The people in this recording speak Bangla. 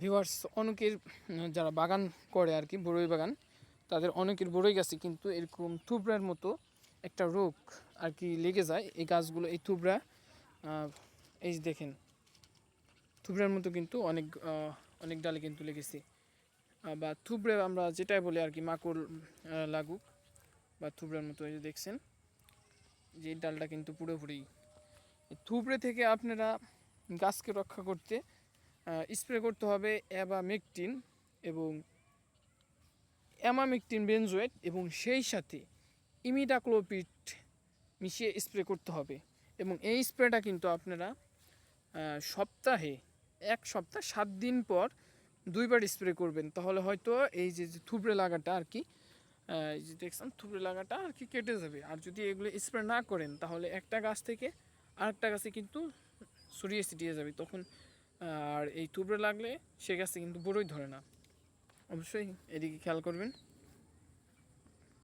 ভিউয়ার্স অনেকের যারা বাগান করে আর কি, বড়ই বাগান, তাদের অনেকের বড়ই গাছে, কিন্তু এরকম থুবড়ার মতো একটা রোগ আর কি লেগে যায়। এই গাছগুলো, এই থুবড়া এই দেখেন, থুবড়ার মতো কিন্তু অনেক অনেক ডালে কিন্তু লেগেছে। বা থুবড়ে আমরা যেটাই বলি আর কি, মাকড় লাগুক, বা থুবড়ার মতো, এই যে দেখছেন, যে ডালটা কিন্তু পুরোপুরি। থুবড়ে থেকে আপনারা গাছকে রক্ষা করতে স্প্রে করতে হবে অ্যাবামেকটিন এবং অ্যামামেকটিন বেনজোয়েট এবং সেই সাথে ইমিডাক্লোপিড মিশিয়ে স্প্রে করতে হবে এবং এই স্প্রেটা কিন্তু আপনারা সপ্তাহে এক সপ্তাহ সাত দিন পর দুইবার স্প্রে করবেন। তাহলে হয়তো এই যে যে থুবড়ে লাগাটা আর কি এই যে দেখছেন, থুবড়ে লাগাটা আর কি কেটে যাবে। আর যদি এগুলো স্প্রে না করেন, তাহলে একটা গাছ থেকে আরেকটা গাছে কিন্তু ছড়িয়ে ছিটিয়ে যাবে। তখন আর এই থুবড়ে লাগলে সে গাছে কিন্তু বড়ই ধরে না। অবশ্যই এদিকে খেয়াল করবেন।